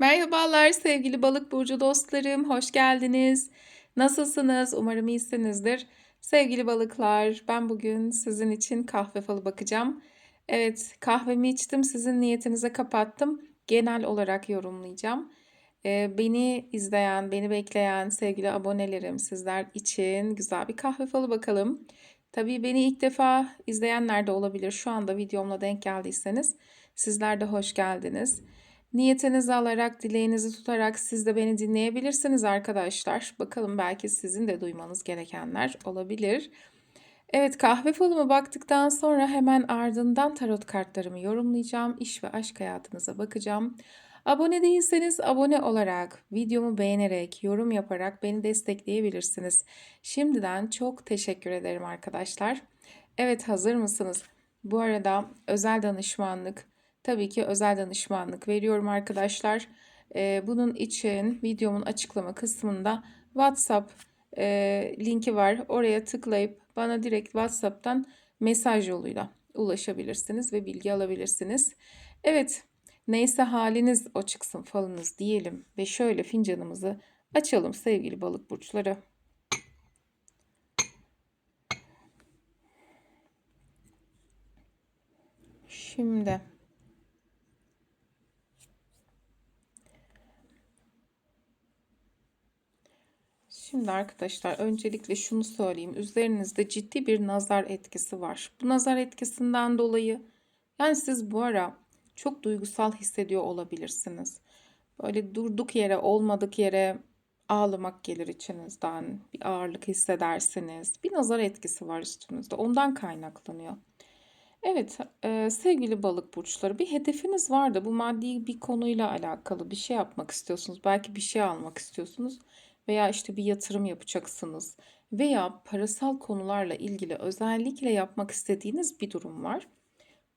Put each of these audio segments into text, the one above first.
Merhabalar sevgili balık burcu dostlarım, hoş geldiniz. Nasılsınız? Umarım iyisinizdir. Sevgili balıklar, ben bugün sizin için kahve falı bakacağım. Evet, kahvemi içtim, sizin niyetinize kapattım. Genel olarak yorumlayacağım. Ee, beni izleyen, beni bekleyen sevgili abonelerim, sizler için güzel bir kahve falı bakalım. Tabii beni ilk defa izleyenler de olabilir. Şu anda videomla denk geldiyseniz sizler de hoş geldiniz. Niyetinizi alarak, dileğinizi tutarak siz de beni dinleyebilirsiniz arkadaşlar. Bakalım belki sizin de duymanız gerekenler olabilir. Evet kahve falıma baktıktan sonra hemen ardından tarot kartlarımı yorumlayacağım. İş ve aşk hayatınıza bakacağım. Abone değilseniz abone olarak, videomu beğenerek, yorum yaparak beni destekleyebilirsiniz. Şimdiden çok teşekkür ederim arkadaşlar. Evet hazır mısınız? Bu arada özel danışmanlık, tabii ki özel danışmanlık veriyorum arkadaşlar. Ee, bunun için videomun açıklama kısmında WhatsApp e, linki var. Oraya tıklayıp bana direkt WhatsApp'tan mesaj yoluyla ulaşabilirsiniz ve bilgi alabilirsiniz. Evet, neyse haliniz o çıksın falınız diyelim ve şöyle fincanımızı açalım sevgili balık burçları. Şimdi Şimdi arkadaşlar öncelikle şunu söyleyeyim. Üzerinizde ciddi bir nazar etkisi var. Bu nazar etkisinden dolayı yani siz bu ara çok duygusal hissediyor olabilirsiniz. Böyle durduk yere olmadık yere ağlamak gelir içinizden. Bir ağırlık hissedersiniz. Bir nazar etkisi var üstünüzde. Ondan kaynaklanıyor. Evet, e, sevgili balık burçları bir hedefiniz var da bu maddi bir konuyla alakalı bir şey yapmak istiyorsunuz. Belki bir şey almak istiyorsunuz veya işte bir yatırım yapacaksınız veya parasal konularla ilgili özellikle yapmak istediğiniz bir durum var.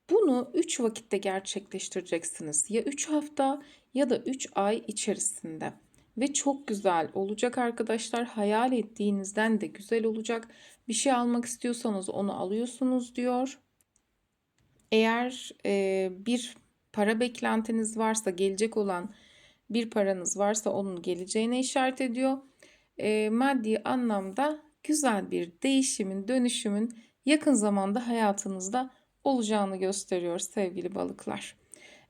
Bunu 3 vakitte gerçekleştireceksiniz. Ya 3 hafta ya da 3 ay içerisinde. Ve çok güzel olacak arkadaşlar. Hayal ettiğinizden de güzel olacak. Bir şey almak istiyorsanız onu alıyorsunuz diyor. Eğer e, bir para beklentiniz varsa gelecek olan bir paranız varsa onun geleceğine işaret ediyor. E, maddi anlamda güzel bir değişimin, dönüşümün yakın zamanda hayatınızda olacağını gösteriyor sevgili balıklar.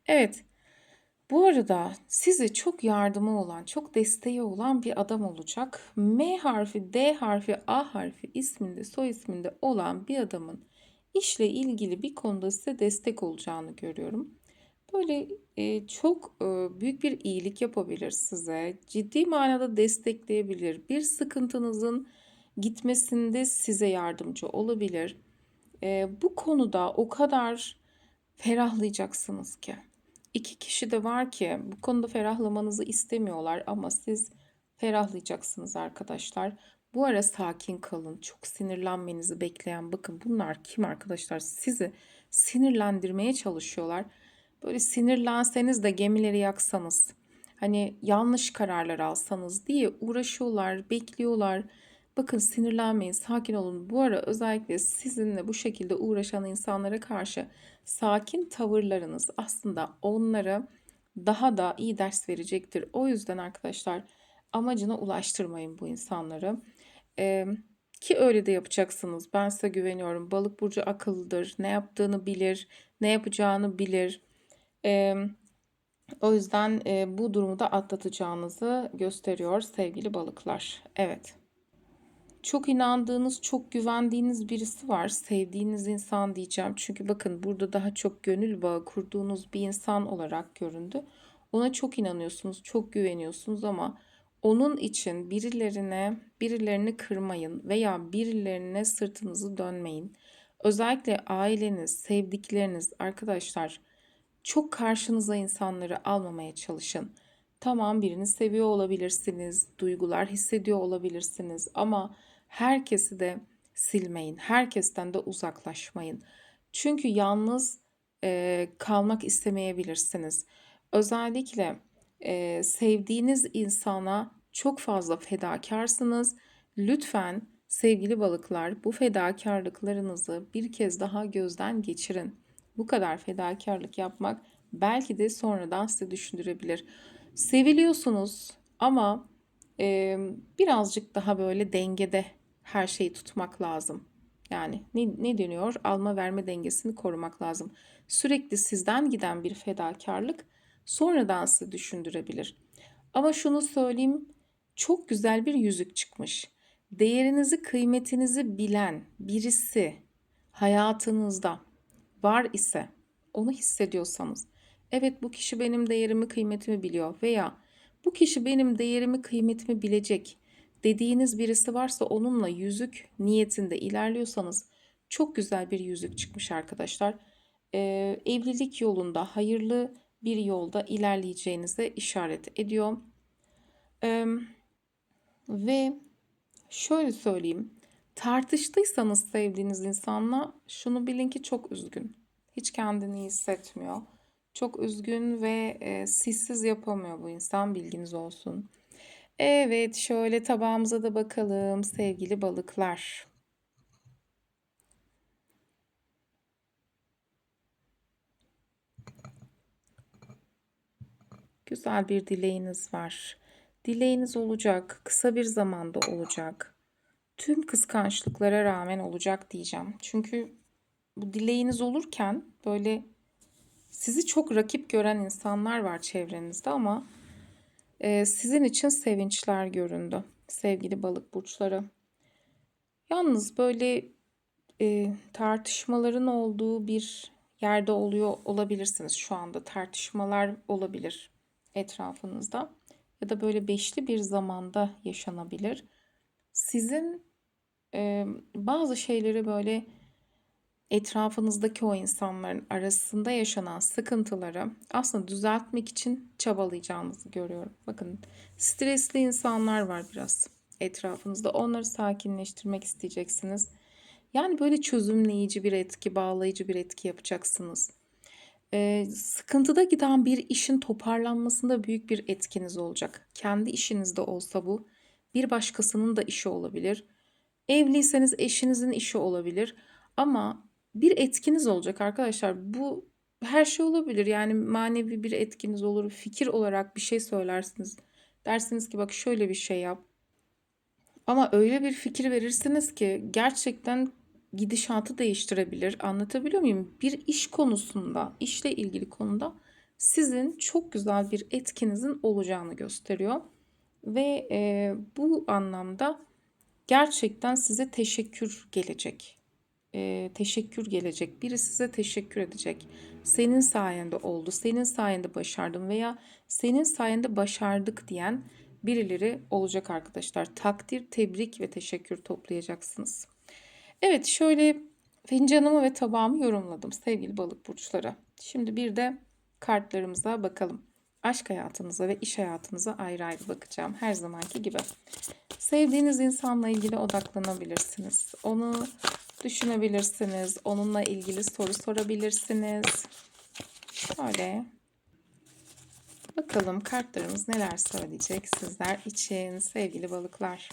Evet, bu arada size çok yardımı olan, çok desteği olan bir adam olacak. M harfi, D harfi, A harfi isminde, soy isminde olan bir adamın işle ilgili bir konuda size destek olacağını görüyorum. Böyle e, çok e, büyük bir iyilik yapabilir size. Ciddi manada destekleyebilir. Bir sıkıntınızın gitmesinde size yardımcı olabilir. E, bu konuda o kadar ferahlayacaksınız ki. İki kişi de var ki bu konuda ferahlamanızı istemiyorlar ama siz ferahlayacaksınız arkadaşlar. Bu ara sakin kalın. Çok sinirlenmenizi bekleyen bakın bunlar kim arkadaşlar? Sizi sinirlendirmeye çalışıyorlar. Böyle sinirlenseniz de gemileri yaksanız, hani yanlış kararlar alsanız diye uğraşıyorlar, bekliyorlar. Bakın sinirlenmeyin, sakin olun. Bu ara özellikle sizinle bu şekilde uğraşan insanlara karşı sakin tavırlarınız aslında onlara daha da iyi ders verecektir. O yüzden arkadaşlar amacına ulaştırmayın bu insanları. Ee, ki öyle de yapacaksınız. Ben size güveniyorum. Balık burcu akıllıdır. Ne yaptığını bilir, ne yapacağını bilir. Ee, o yüzden e, bu durumu da atlatacağınızı gösteriyor sevgili balıklar. Evet. Çok inandığınız, çok güvendiğiniz birisi var. Sevdiğiniz insan diyeceğim. Çünkü bakın burada daha çok gönül bağı kurduğunuz bir insan olarak göründü. Ona çok inanıyorsunuz, çok güveniyorsunuz ama onun için birilerine, birilerini kırmayın veya birilerine sırtınızı dönmeyin. Özellikle aileniz, sevdikleriniz, arkadaşlar çok karşınıza insanları almamaya çalışın. Tamam birini seviyor olabilirsiniz, duygular hissediyor olabilirsiniz ama herkesi de silmeyin. Herkesten de uzaklaşmayın. Çünkü yalnız e, kalmak istemeyebilirsiniz. Özellikle e, sevdiğiniz insana çok fazla fedakarsınız. Lütfen sevgili balıklar bu fedakarlıklarınızı bir kez daha gözden geçirin. Bu kadar fedakarlık yapmak belki de sonradan sizi düşündürebilir. Seviliyorsunuz ama e, birazcık daha böyle dengede her şeyi tutmak lazım. Yani ne, ne deniyor? Alma verme dengesini korumak lazım. Sürekli sizden giden bir fedakarlık sonradan sizi düşündürebilir. Ama şunu söyleyeyim, çok güzel bir yüzük çıkmış. Değerinizi, kıymetinizi bilen birisi hayatınızda var ise, onu hissediyorsanız, evet bu kişi benim değerimi, kıymetimi biliyor veya bu kişi benim değerimi, kıymetimi bilecek dediğiniz birisi varsa onunla yüzük niyetinde ilerliyorsanız çok güzel bir yüzük çıkmış arkadaşlar. Ee, evlilik yolunda hayırlı bir yolda ilerleyeceğinize işaret ediyor. Ee, ve şöyle söyleyeyim. Tartıştıysanız sevdiğiniz insanla şunu bilin ki çok üzgün. Hiç kendini iyi hissetmiyor. Çok üzgün ve e, sizsiz yapamıyor bu insan bilginiz olsun. Evet, şöyle tabağımıza da bakalım sevgili balıklar. Güzel bir dileğiniz var. Dileğiniz olacak, kısa bir zamanda olacak. Tüm kıskançlıklara rağmen olacak diyeceğim. Çünkü bu dileğiniz olurken böyle sizi çok rakip gören insanlar var çevrenizde ama e, sizin için sevinçler göründü sevgili balık burçları. Yalnız böyle e, tartışmaların olduğu bir yerde oluyor olabilirsiniz şu anda. Tartışmalar olabilir etrafınızda ya da böyle beşli bir zamanda yaşanabilir. Sizin e, bazı şeyleri böyle etrafınızdaki o insanların arasında yaşanan sıkıntıları aslında düzeltmek için çabalayacağınızı görüyorum. Bakın stresli insanlar var biraz etrafınızda. Onları sakinleştirmek isteyeceksiniz. Yani böyle çözümleyici bir etki, bağlayıcı bir etki yapacaksınız. Ee, sıkıntıda giden bir işin toparlanmasında büyük bir etkiniz olacak. Kendi işinizde olsa bu, bir başkasının da işi olabilir. Evliyseniz eşinizin işi olabilir. Ama bir etkiniz olacak arkadaşlar. Bu her şey olabilir. Yani manevi bir etkiniz olur. Fikir olarak bir şey söylersiniz. Dersiniz ki bak şöyle bir şey yap. Ama öyle bir fikir verirsiniz ki gerçekten gidişatı değiştirebilir. Anlatabiliyor muyum? Bir iş konusunda, işle ilgili konuda sizin çok güzel bir etkinizin olacağını gösteriyor. Ve e, bu anlamda gerçekten size teşekkür gelecek e, teşekkür gelecek. Biri size teşekkür edecek. Senin sayende oldu, senin sayende başardım veya senin sayende başardık diyen birileri olacak arkadaşlar. Takdir, tebrik ve teşekkür toplayacaksınız. Evet şöyle fincanımı ve tabağımı yorumladım sevgili balık burçları. Şimdi bir de kartlarımıza bakalım. Aşk hayatınıza ve iş hayatınıza ayrı ayrı bakacağım her zamanki gibi. Sevdiğiniz insanla ilgili odaklanabilirsiniz. Onu düşünebilirsiniz. Onunla ilgili soru sorabilirsiniz. Şöyle bakalım kartlarımız neler söyleyecek sizler için sevgili balıklar.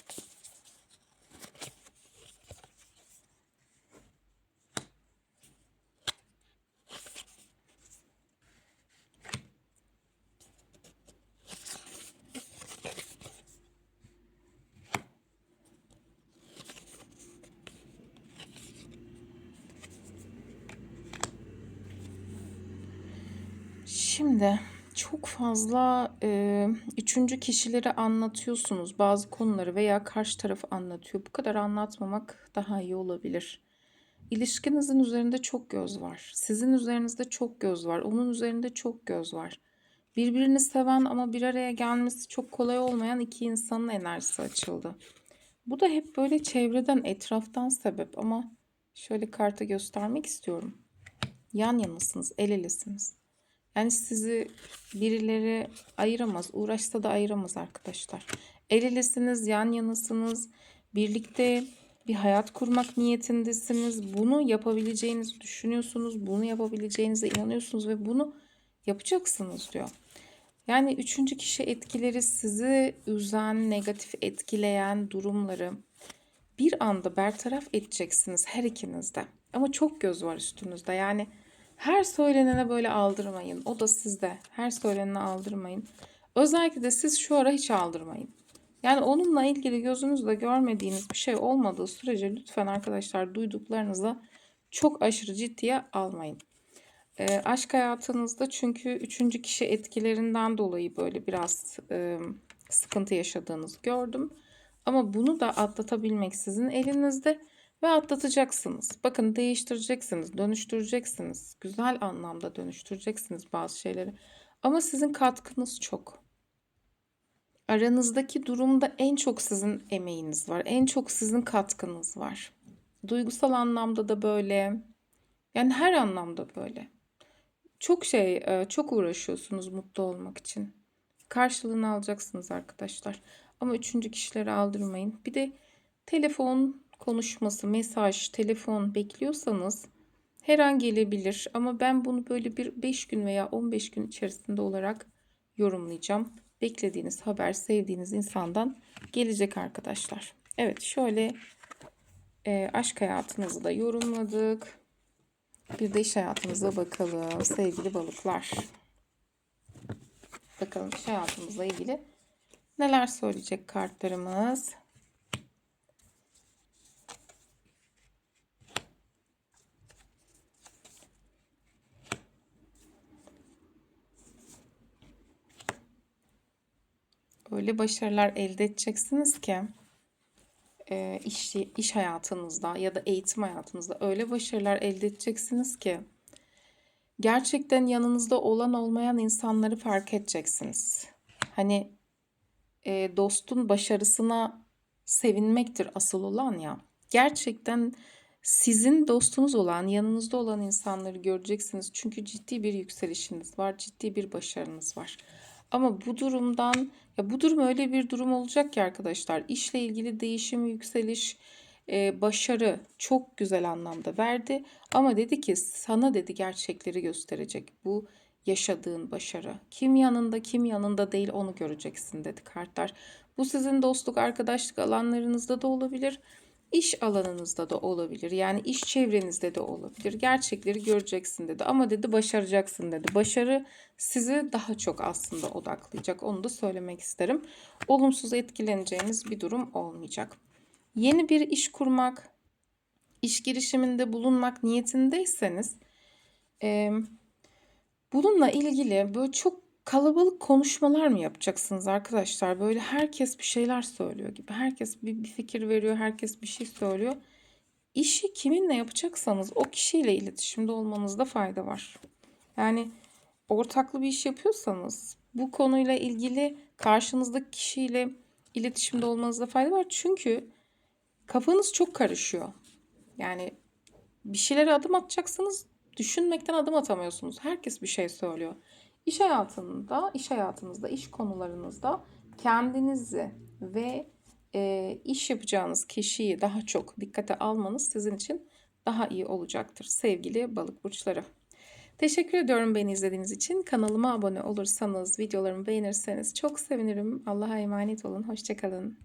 Şimdi çok fazla e, üçüncü kişileri anlatıyorsunuz bazı konuları veya karşı tarafı anlatıyor. Bu kadar anlatmamak daha iyi olabilir. İlişkinizin üzerinde çok göz var. Sizin üzerinizde çok göz var. Onun üzerinde çok göz var. Birbirini seven ama bir araya gelmesi çok kolay olmayan iki insanın enerjisi açıldı. Bu da hep böyle çevreden, etraftan sebep ama şöyle kartı göstermek istiyorum. Yan yanasınız, el elesiniz. Yani sizi birileri ayıramaz. Uğraşsa da ayıramaz arkadaşlar. El elesiniz, yan yanasınız. Birlikte bir hayat kurmak niyetindesiniz. Bunu yapabileceğinizi düşünüyorsunuz. Bunu yapabileceğinize inanıyorsunuz ve bunu yapacaksınız diyor. Yani üçüncü kişi etkileri sizi üzen, negatif etkileyen durumları bir anda bertaraf edeceksiniz her ikinizde. Ama çok göz var üstünüzde. Yani Her söylenene böyle aldırmayın. O da sizde. Her söylenene aldırmayın. Özellikle de siz şu ara hiç aldırmayın. Yani onunla ilgili gözünüzle görmediğiniz bir şey olmadığı sürece lütfen arkadaşlar duyduklarınızı çok aşırı ciddiye almayın. E, aşk hayatınızda çünkü üçüncü kişi etkilerinden dolayı böyle biraz e, sıkıntı yaşadığınızı gördüm. Ama bunu da atlatabilmek sizin elinizde ve atlatacaksınız. Bakın değiştireceksiniz, dönüştüreceksiniz. Güzel anlamda dönüştüreceksiniz bazı şeyleri. Ama sizin katkınız çok. Aranızdaki durumda en çok sizin emeğiniz var. En çok sizin katkınız var. Duygusal anlamda da böyle. Yani her anlamda böyle. Çok şey, e, çok uğraşıyorsunuz mutlu olmak için. Karşılığını alacaksınız arkadaşlar. Ama üçüncü kişileri aldırmayın. Bir de telefon konuşması, mesaj, telefon bekliyorsanız her an gelebilir. Ama ben bunu böyle bir 5 gün veya 15 gün içerisinde olarak yorumlayacağım. Beklediğiniz haber sevdiğiniz insandan gelecek arkadaşlar. Evet şöyle e, aşk hayatınızı da yorumladık. Bir de iş hayatımıza bakalım sevgili balıklar. Bakalım iş hayatımızla ilgili neler söyleyecek kartlarımız. Öyle başarılar elde edeceksiniz ki e, iş, iş hayatınızda ya da eğitim hayatınızda öyle başarılar elde edeceksiniz ki gerçekten yanınızda olan olmayan insanları fark edeceksiniz. Hani e, dostun başarısına sevinmektir asıl olan ya. Gerçekten sizin dostunuz olan, yanınızda olan insanları göreceksiniz. Çünkü ciddi bir yükselişiniz var, ciddi bir başarınız var. Ama bu durumdan ya bu durum öyle bir durum olacak ki arkadaşlar işle ilgili değişim, yükseliş, e, başarı çok güzel anlamda verdi. Ama dedi ki sana dedi gerçekleri gösterecek bu yaşadığın başarı. Kim yanında kim yanında değil onu göreceksin dedi kartlar. Bu sizin dostluk, arkadaşlık alanlarınızda da olabilir. İş alanınızda da olabilir. Yani iş çevrenizde de olabilir. Gerçekleri göreceksin dedi. Ama dedi başaracaksın dedi. Başarı sizi daha çok aslında odaklayacak. Onu da söylemek isterim. Olumsuz etkileneceğiniz bir durum olmayacak. Yeni bir iş kurmak, iş girişiminde bulunmak niyetindeyseniz e, bununla ilgili böyle çok kalabalık konuşmalar mı yapacaksınız arkadaşlar? Böyle herkes bir şeyler söylüyor gibi. Herkes bir, bir fikir veriyor, herkes bir şey söylüyor. İşi kiminle yapacaksanız o kişiyle iletişimde olmanızda fayda var. Yani ortaklı bir iş yapıyorsanız bu konuyla ilgili karşınızdaki kişiyle iletişimde olmanızda fayda var. Çünkü kafanız çok karışıyor. Yani bir şeylere adım atacaksınız, düşünmekten adım atamıyorsunuz. Herkes bir şey söylüyor. İş hayatında, iş hayatınızda, iş konularınızda kendinizi ve e, iş yapacağınız kişiyi daha çok dikkate almanız sizin için daha iyi olacaktır sevgili balık burçları. Teşekkür ediyorum beni izlediğiniz için. Kanalıma abone olursanız, videolarımı beğenirseniz çok sevinirim. Allah'a emanet olun. Hoşçakalın.